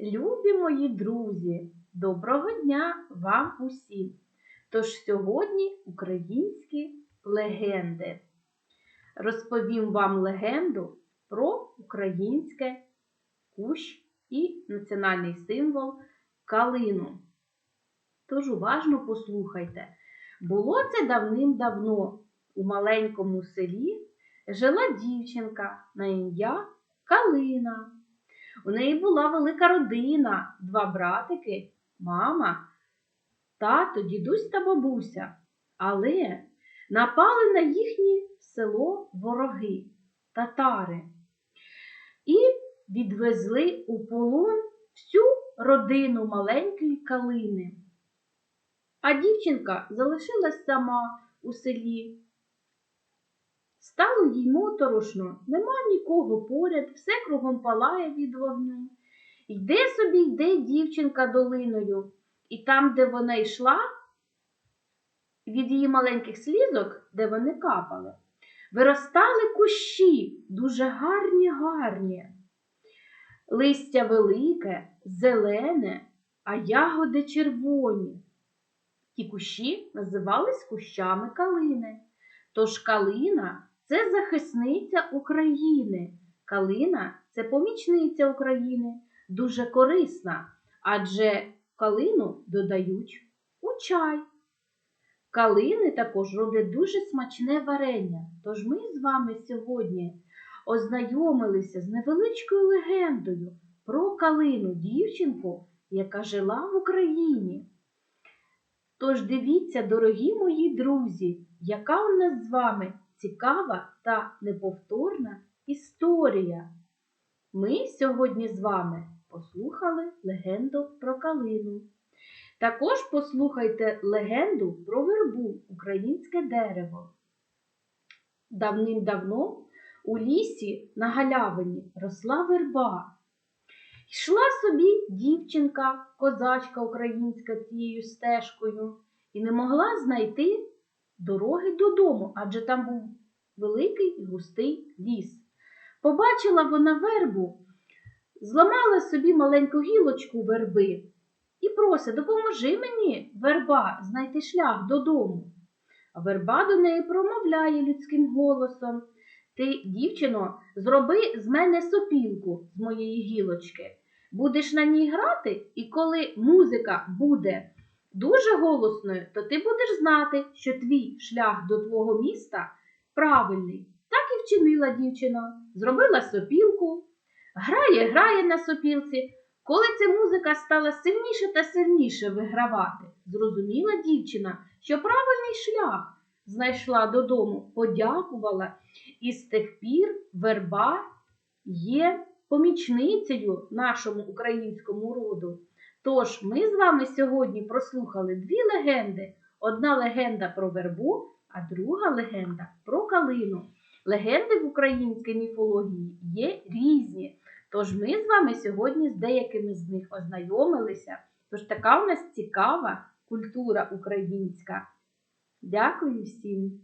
Любі мої друзі, доброго дня вам усім! Тож сьогодні українські легенди. Розповім вам легенду про українське кущ і національний символ калину. Тож уважно послухайте. Було це давним-давно у маленькому селі жила дівчинка на ім'я Калина. У неї була велика родина, два братики, мама, тато, дідусь та бабуся. Але напали на їхнє село вороги, татари, і відвезли у полон всю родину маленької калини. А дівчинка залишилась сама у селі. Стало їй моторошно, нема нікого поряд, все кругом палає від вогню. Йде собі, йде дівчинка долиною, і там, де вона йшла, від її маленьких слізок, де вони капали, виростали кущі, дуже гарні, гарні. Листя велике, зелене, а ягоди червоні. Ті кущі називались кущами калини. Тож калина це захисниця України. Калина це помічниця України, дуже корисна, адже калину додають у чай. Калини також роблять дуже смачне варення. Тож ми з вами сьогодні ознайомилися з невеличкою легендою про калину дівчинку, яка жила в Україні. Тож дивіться, дорогі мої друзі, яка у нас з вами цікава та неповторна історія. Ми сьогодні з вами послухали легенду про калину. Також послухайте легенду про вербу, українське дерево. Давним-давно у лісі на галявині росла верба. Йшла собі дівчинка, козачка українська тією стежкою, і не могла знайти дороги додому, адже там був великий густий ліс. Побачила вона вербу, зламала собі маленьку гілочку верби і просить, допоможи мені, верба, знайти шлях додому. А верба до неї промовляє людським голосом. Ти, дівчино, зроби з мене сопілку з моєї гілочки. Будеш на ній грати, і коли музика буде дуже голосною, то ти будеш знати, що твій шлях до твого міста правильний. Так і вчинила дівчина, зробила сопілку, грає, грає на сопілці. Коли ця музика стала сильніше та сильніше вигравати, зрозуміла дівчина, що правильний шлях знайшла додому, подякувала, і з тих пір верба є помічницею нашому українському роду. Тож ми з вами сьогодні прослухали дві легенди: одна легенда про вербу, а друга легенда про калину. Легенди в українській міфології є різні. Тож ми з вами сьогодні з деякими з них ознайомилися. Тож така у нас цікава культура українська. Дякую всім!